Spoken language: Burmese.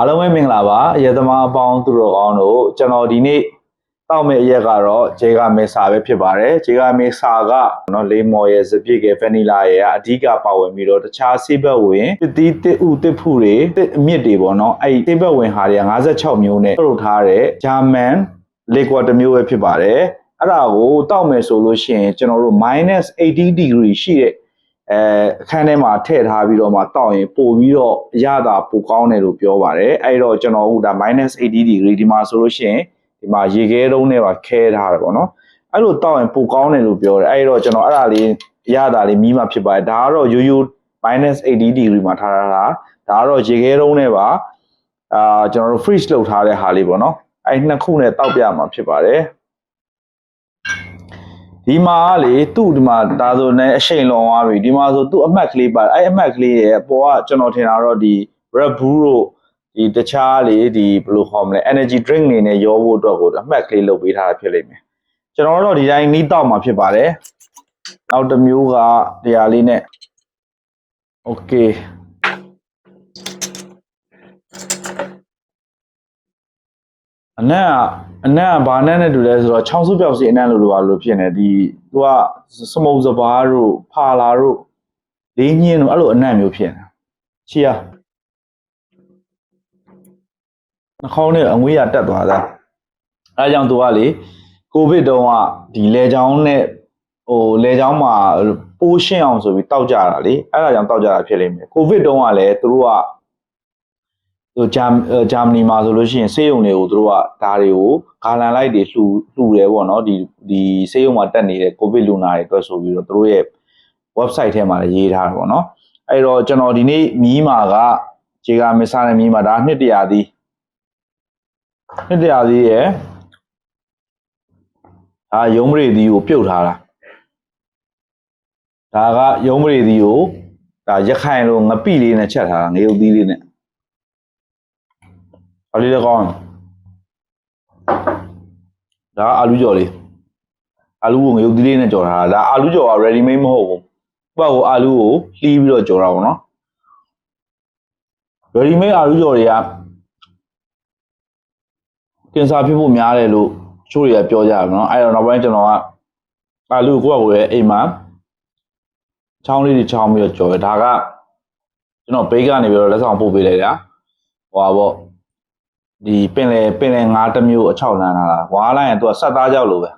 အားလုံးပဲမင်္ဂလာပါအရက်သမားအပေါင်းသူတော်ကောင်းတို့ကျွန်တော်ဒီနေ့တောက်မဲ့အရက်ကတော့ဂျေကမေဆာပဲဖြစ်ပါတယ်ဂျေကမေဆာကနော်လေးမော်ရဲ့စပြည့်ကဗနီလာရဲ့အဓိကပါဝင်ပြီးတော့တခြားဆေးဘက်ဝင်တစ်သီးတစ်ဥတစ်ဖူတွေတစ်အမြစ်တွေပေါ့နော်အဲ့ဒီဆေးဘက်ဝင်ဟာတွေက56မျိုးနဲ့ထုတ်ထားတဲ့ဂျာမန်လေကွာတစ်မျိုးပဲဖြစ်ပါတယ်အဲ့ဒါကိုတောက်မယ်ဆိုလို့ရှိရင်ကျွန်တော်တို့ -80 degree ရှိတဲ့ အဲအခန်းထဲမှာထည့်ထားပြီးတော့မှတောက်ရင်ပို့ပြီးတော့အရသာပိုကောင်းတယ်လို့ပြောပါတယ်အဲ့တော့ကျွန်တော်တို့ဒါ -80 degree ဒီမှာဆိုလို့ရှိရင်ဒီမှာရေခဲတုံးနဲ့ပါခဲထားတယ်ပေါ့နော်အဲ့လိုတောက်ရင်ပိုကောင်းတယ်လို့ပြောတယ်အဲ့တော့ကျွန်တော်အဲ့ဒါလေးအရသာလေးမီးမှဖြစ်ပါတယ်ဒါကတော့ရိုးရိုး -80 degree မှာထားတာဒါကတော့ရေခဲတုံးနဲ့ပါအာကျွန်တော်တို့ freeze လုပ်ထားတဲ့ဟာလေးပေါ့နော်အဲ့နှစ်ခုနဲ့တောက်ပြမှာဖြစ်ပါတယ် ဒီမှာကလေသူ့ဒီမှာဒါဆိုလည်းအရှိန်လွန်သွားပြီဒီမှာဆိုသူ့အမှတ်ကလေးပါအဲ့အမှတ်ကလေးရဲ့အပေါ်ကကျွန်တော်ထင်တာတော့ဒီ Red Bull တို့ဒီတခြားလေဒီဘယ်လိုခေါ်မလဲ energy drink နေနဲ့ရောဖို့အတွက်ကိုအမှတ်ကလေးလုပ်ပေးထားတာဖြစ်လိမ့်မယ်ကျွန်တော်တို့ဒီတိုင်းနီးတောက်မှာဖြစ်ပါတယ်နောက်တစ်မျိုးကတရားလေးနဲ့ okay အနက်က အနက်ကဘာနဲ့နဲ့တူလဲဆိုတော့ချောင်းစုပြောက်စီအနက်လိုလိုပါလို့ဖြစ်နေဒီသူကစမုံစဘာတို့ဖာလာတို့လေးညင်းတို့အဲ့လိုအနက်မျိုးဖြစ်နေချီယာနှာခေါင်းနဲ့အငွေးရတက်သွားတာအဲဒါကြောင့်သူကလေကိုဗစ်တုန်းကဒီလေချောင်းနဲ့ဟိုလေချောင်းမှာပိုးရှင်းအောင်ဆိုပြီးတောက်ကြတာလေအဲ့ဒါကြောင့်တောက်ကြတာဖြစ်လိမ့်မယ်ကိုဗစ်တုန်းကလည်းသူတို့က ဟိုဂျာဂျာမနီမှာဆိုလို့ရှိရင်ဆေးရုံတွေကိုသူတို့ကဒါတွေကိုဂါလန်လိုက်တွေလှူလှူတယ်ပေါ့နော်ဒီဒီဆေးရုံမှာတက်နေတဲ့ကိုဗစ်လူနာတွေအတွက်ဆိုပြီးတော့သူတို့ရဲ့ website ထဲမှာလည်းရေးထားတယ်ပေါ့နော်အဲ့တော့ကျွန်တော်ဒီနေ့မီးမာကခြေကမစားတဲ့မီးမာဒါနှစ်တရာသီးနှစ်တရာသီးရဲ့ဒါရုံးမရေသီးကိုပြုတ်ထားတာဒါကရုံးမရေသီးကိုဒါရခိုင်လိုငပိလေးနဲ့ချက်ထားတာငရုတ်သီးလေးနဲ့အ လေးလည်းကောင်းတယ်ဒါအာလူကြော်လေးအာလူကိုငရုတ်သီးလေးနဲ့ကြော်ထားတာဒါအာလူကြော်က ready made မဟုတ်ဘူးသူကကိုအာလူကိုလှီးပြီးတော့ကြော်တာပေါ့နော် ready made အာလူကြော်တွေကကင်ဆာဖြစ်ဖို့များတယ်လို့ချို့တွေကပြောကြတယ်နော်အဲ့တော့နောက်ပိုင်းကျွန်တော်ကအာလူကိုကိုယ့်ရဲ့အိမ်မှာချောင်းလေးတွေချောင်းပြီးတော့ကြော်တယ်ဒါကကျွန်တော်ဘေးကနေပြီးတော့လက်ဆောင်ပို့ပေးလိုက်တာဟိုပါပေါ့ ဒီပင်လေပင်လေငါးတစ်မျိုးအချောက်လန်းလာတာဝါးလိုက်ရင်သူကဆက်သားကြောက်လို့ပဲ